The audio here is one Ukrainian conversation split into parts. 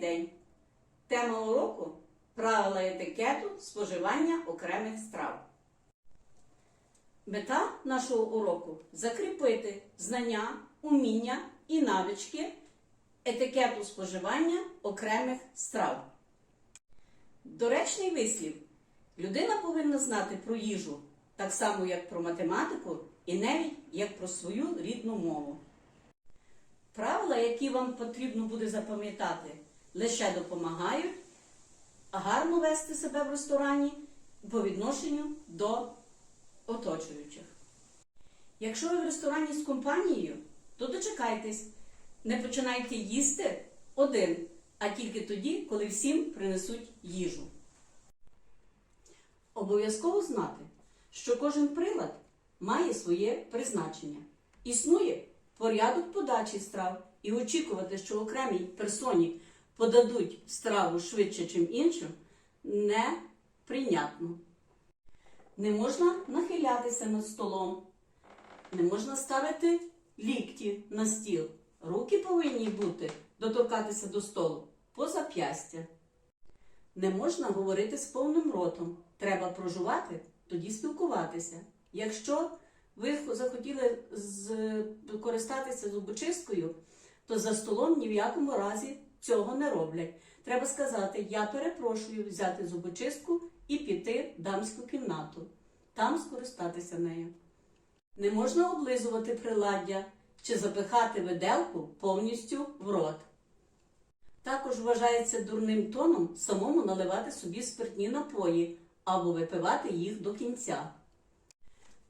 день. Тема уроку правила етикету споживання окремих страв. Мета нашого уроку закріпити знання, уміння і навички етикету споживання окремих страв. Доречний вислів. Людина повинна знати про їжу так само, як про математику, і навіть як про свою рідну мову. Правила, які вам потрібно буде запам'ятати, лише допомагають гарно вести себе в ресторані по відношенню до оточуючих. Якщо ви в ресторані з компанією, то дочекайтесь, не починайте їсти один, а тільки тоді, коли всім принесуть їжу. Обов'язково знати, що кожен прилад має своє призначення. Існує порядок подачі страв і очікувати, що окремій персоні подадуть страву швидше, ніж іншим, неприйнятно. Не можна нахилятися над столом, не можна ставити лікті на стіл. Руки повинні бути доторкатися до столу по зап'ястя. Не можна говорити з повним ротом. Треба прожувати, тоді спілкуватися. Якщо ви захотіли користатися зубочисткою, то за столом ні в якому разі цього не роблять. Треба сказати: я перепрошую взяти зубочистку і піти в дамську кімнату, там скористатися нею. Не можна облизувати приладдя чи запихати виделку повністю в рот. Також вважається дурним тоном самому наливати собі спиртні напої або випивати їх до кінця.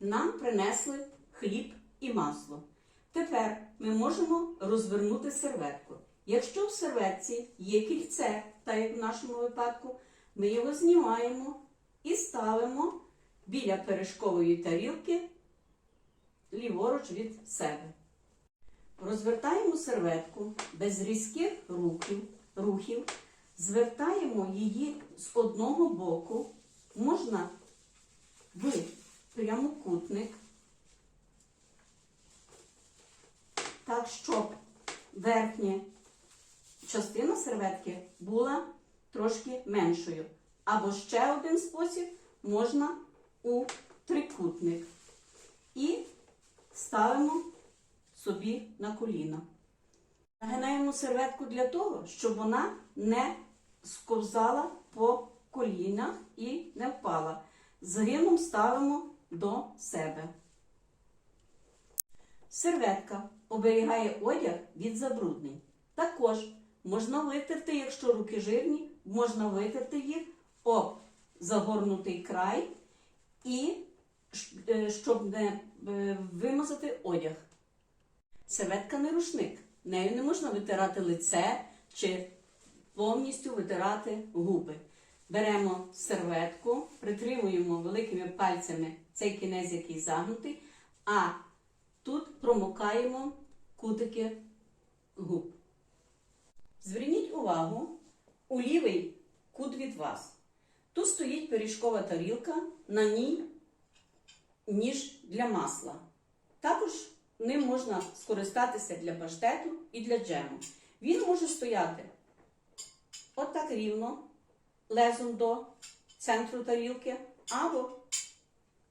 Нам принесли хліб і масло. Тепер ми можемо розвернути серветку. Якщо в серветці є кільце, так як в нашому випадку, ми його знімаємо і ставимо біля пиріжкової тарілки ліворуч від себе. Розвертаємо серветку без різких рухів, рухів, звертаємо її з одного боку, можна в прямокутник, так, щоб верхня частина серветки була трошки меншою. Або ще один спосіб можна у трикутник. І ставимо собі на коліна. Нагинаємо серветку для того, щоб вона не сковзала по колінах і не впала. Згином ставимо до себе. Серветка оберігає одяг від забруднень. Також можна витерти, якщо руки жирні, можна витерти їх об загорнутий край і е, щоб не е, вимазати одяг. Серветка не рушник. Нею не можна витирати лице чи повністю витирати губи. Беремо серветку, притримуємо великими пальцями цей кінець, який загнутий, а тут промокаємо кутики губ. Зверніть увагу у лівий кут від вас. Тут стоїть пиріжкова тарілка, на ній ніж для масла. Також ним можна скористатися для паштету і для джему. Він може стояти отак рівно, лезом до центру тарілки, або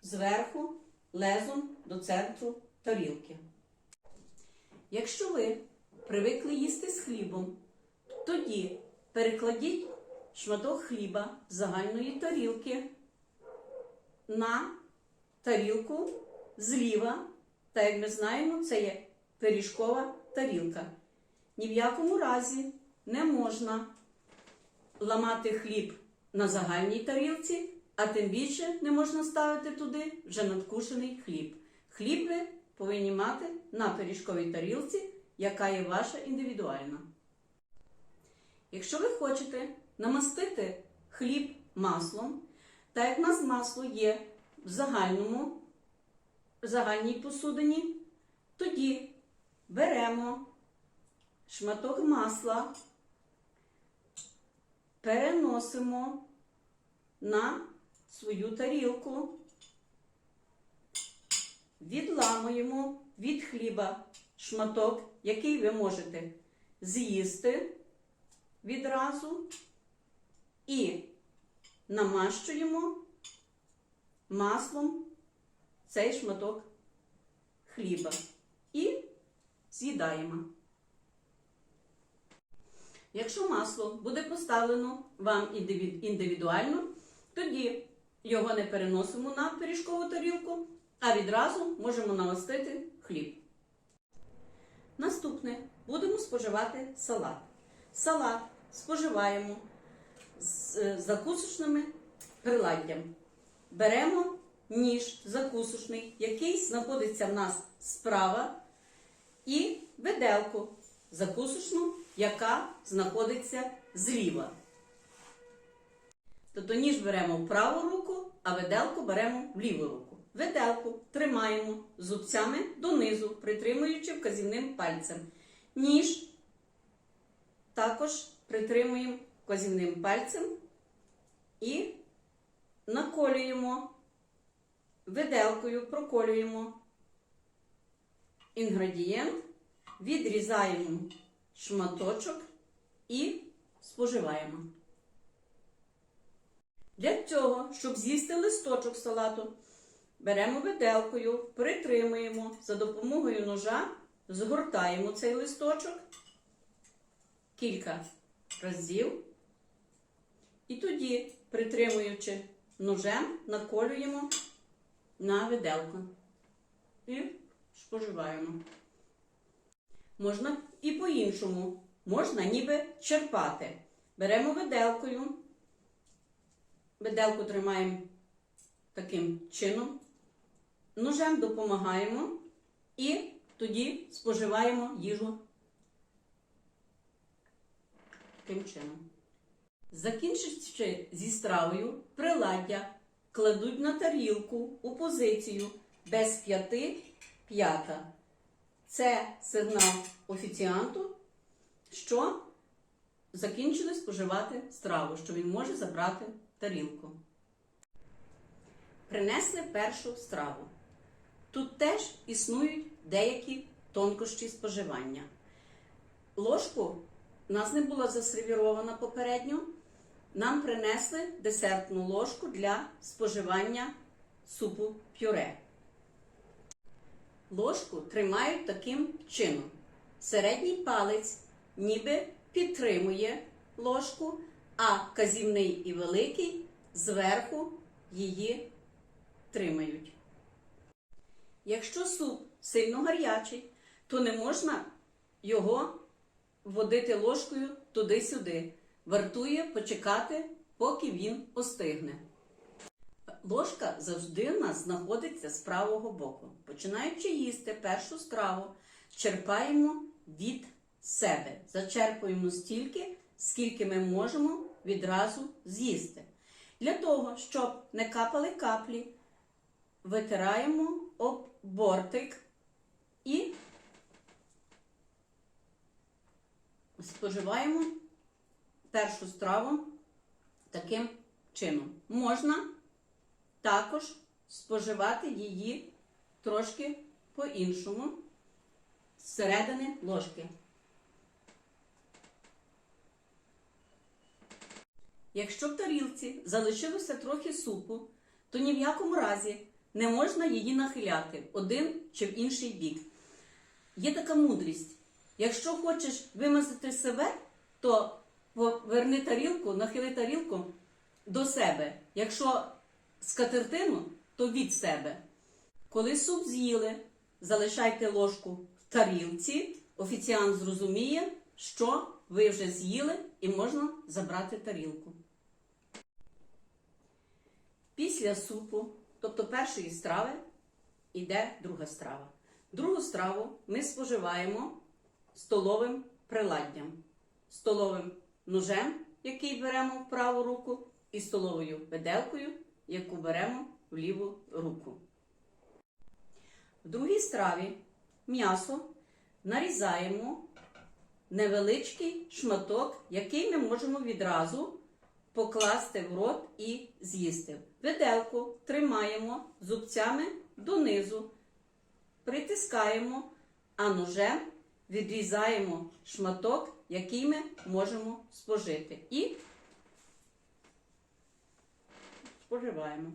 зверху лезом до центру тарілки. Якщо ви привикли їсти з хлібом, тоді перекладіть шматок хліба з загальної тарілки на тарілку зліва. Та як ми знаємо, це є пиріжкова тарілка. Ні в якому разі не можна ламати хліб на загальній тарілці, а тим більше не можна ставити туди вже надкушений хліб. Хліб ви повинні мати на пиріжковій тарілці, яка є ваша індивідуальна. Якщо ви хочете намастити хліб маслом, так як в нас масло є в загальному в загальній посудині, тоді беремо шматок масла, переносимо на свою тарілку, відламуємо від хліба шматок, який ви можете з'їсти, відразу і намащуємо маслом цей шматок хліба і з'їдаємо. Якщо масло буде поставлено вам індивідуально, тоді його не переносимо на пиріжкову тарілку, а відразу можемо намастити хліб. Наступне будемо споживати салат. Салат споживаємо з е, закусочними приладдям. Беремо ніж закусочний, який знаходиться в нас справа, і виделку закусочну, яка знаходиться зліва. Тобто ніж беремо в праву руку, а виделку беремо в ліву руку. Виделку тримаємо зубцями донизу, притримуючи вказівним пальцем. Ніж також притримуємо вказівним пальцем і наколюємо виделкою, проколюємо інгредієнт, відрізаємо шматочок і споживаємо. Для цього, щоб з'їсти листочок салату, беремо виделкою, притримуємо за допомогою ножа, згортаємо цей листочок кілька разів. І тоді, притримуючи ножем, наколюємо на виделку і споживаємо. Можна і по-іншому. Можна ніби черпати. Беремо виделкою, виделку тримаємо таким чином, ножем допомагаємо і тоді споживаємо їжу таким чином. Закінчивши зі стравою, приладдя кладуть на тарілку у позицію без п'яти п'ята. Це сигнал офіціанту, що закінчили споживати страву, що він може забрати тарілку. Принесли першу страву. Тут теж існують деякі тонкощі споживання. Ложку у нас не була засервірована попередньо. Нам принесли десертну ложку для споживання супу пюре. Ложку тримають таким чином. Середній палець ніби підтримує ложку, а казівний і великий зверху її тримають. Якщо суп сильно гарячий, то не можна його водити ложкою туди-сюди. Вартує почекати, поки він остигне. Ложка завжди в нас знаходиться з правого боку. Починаючи їсти першу страву, черпаємо від себе. Зачерпуємо стільки, скільки ми можемо відразу з'їсти. Для того, щоб не капали каплі, витираємо об бортик і споживаємо першу страву таким чином. Можна також споживати її трошки по-іншому з середини ложки. Якщо в тарілці залишилося трохи супу, то ні в якому разі не можна її нахиляти один чи в інший бік. Є така мудрість. Якщо хочеш вимазати себе, то поверни тарілку, нахили тарілку до себе. Якщо скатертину, то від себе. Коли суп з'їли, залишайте ложку в тарілці. Офіціант зрозуміє, що ви вже з'їли і можна забрати тарілку. Після супу, тобто першої страви, йде друга страва. Другу страву ми споживаємо столовим приладдям, столовим ножем, який беремо в праву руку, і столовою виделкою, яку беремо в ліву руку. В другій страві м'ясо нарізаємо невеличкий шматок, який ми можемо відразу покласти в рот і з'їсти. Виделку тримаємо зубцями донизу, притискаємо, а ножем відрізаємо шматок який ми можемо спожити. І споживаємо.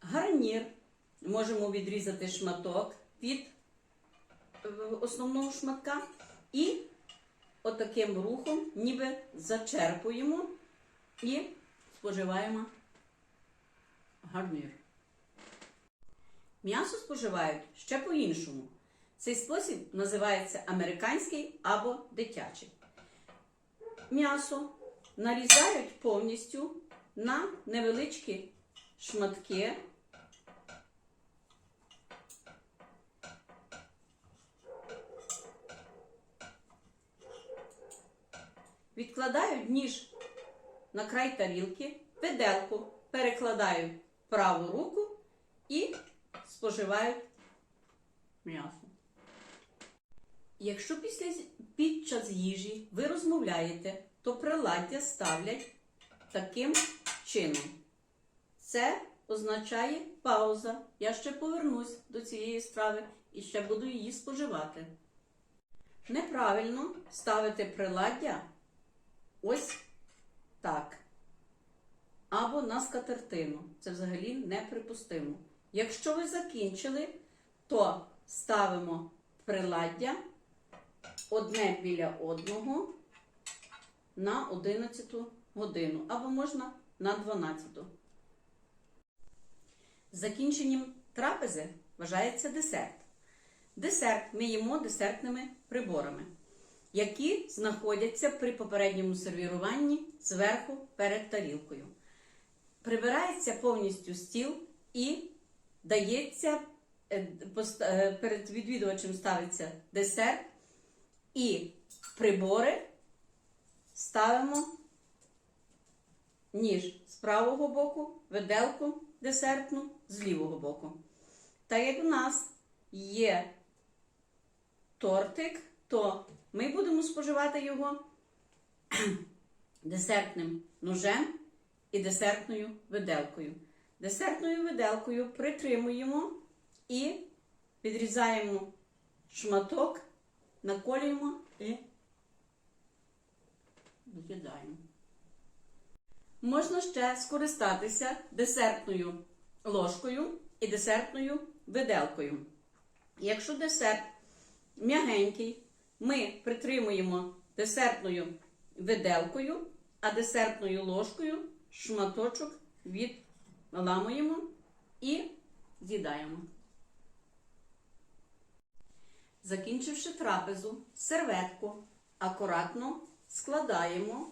Гарнір можемо відрізати шматок від е, основного шматка і отаким рухом ніби зачерпуємо і споживаємо гарнір. М'ясо споживають ще по-іншому. Цей спосіб називається американський або дитячий. М'ясо нарізають повністю на невеличкі шматки. Відкладають ніж на край тарілки, виделку перекладають праву руку і споживають м'ясо. Якщо після, під час їжі ви розмовляєте, то приладдя ставлять таким чином. Це означає пауза. Я ще повернусь до цієї страви і ще буду її споживати. Неправильно ставити приладдя ось так. Або на скатертину. Це взагалі неприпустимо. Якщо ви закінчили, то ставимо приладдя одне біля одного на 11 годину, або можна на 12. Закінченням трапези вважається десерт. Десерт ми їмо десертними приборами, які знаходяться при попередньому сервіруванні зверху перед тарілкою. Прибирається повністю стіл і дається е, е, перед відвідувачем ставиться десерт, і прибори ставимо ніж з правого боку, виделку десертну з лівого боку. Так як у нас є тортик, то ми будемо споживати його десертним ножем і десертною виделкою. Десертною виделкою притримуємо і відрізаємо шматок, наколюємо і викидаємо. Можна ще скористатися десертною ложкою і десертною виделкою. Якщо десерт м'ягенький, ми притримуємо десертною виделкою, а десертною ложкою шматочок відламуємо і з'їдаємо. Закінчивши трапезу, серветку акуратно складаємо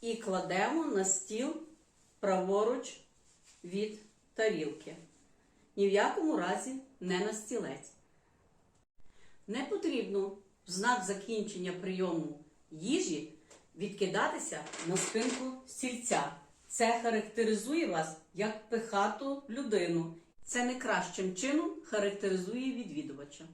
і кладемо на стіл праворуч від тарілки. Ні в якому разі не на стілець. Не потрібно в знак закінчення прийому їжі відкидатися на спинку стільця. Це характеризує вас як пихату людину. Це не кращим чином характеризує відвідувача.